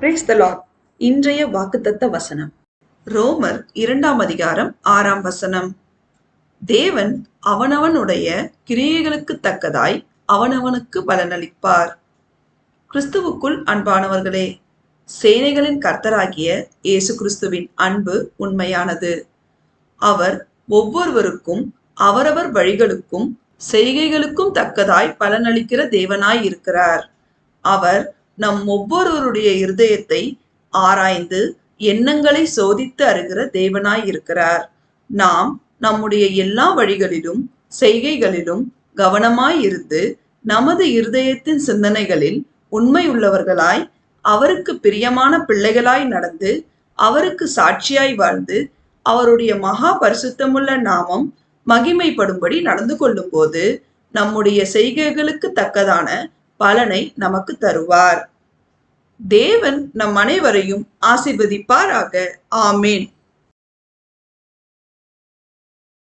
Brace த Lord இன்றைய வாக்குத்தத்த வசனம். ரோமர் இரண்டாம் அதிகாரம் ஆறாம் வசனம். தேவன் அவனவனுடைய கிரியைகளுக்கு தக்கதாய் அவனவனுக்கு பலனளிப்பார். கிறிஸ்துவுக்குள் அன்பானவர்களே சேனைகளின் கர்த்தராகிய இயேசு கிறிஸ்துவின் அன்பு உண்மையானது. அவர் ஒவ்வொருவருக்கும் அவரவர் வழிகளுக்கும் செய்கைகளுக்கும் தக்கதாய் பலனளிக்கிற தேவனாய் இருக்கிறார். அவர் நம் ஒவ்வொருவருடைய இருதயத்தை ஆராய்ந்து எண்ணங்களை சோதித்து அறிகிற தேவனாய் இருக்கிறார். நாம் நம்முடைய எல்லா வழிகளிலும் செய்கைகளிலும் கவனமாய் இருந்து நமது இருதயத்தின் சிந்தனைகளில் உண்மை உள்ளவர்களாய் அவருக்கு பிரியமான பிள்ளைகளாய் நடந்து அவருக்கு சாட்சியாய் வாழ்ந்து அவருடைய மகா பரிசுத்தமுள்ள நாமம் மகிமைப்படும்படி நடந்து கொள்ளும்போது நம்முடைய செய்கைகளுக்கு தக்கதான பலனை நமக்கு தருவார். தேவன் நம் அனைவரையும் ஆசிர்வதிப்பாராக. ஆமேன்.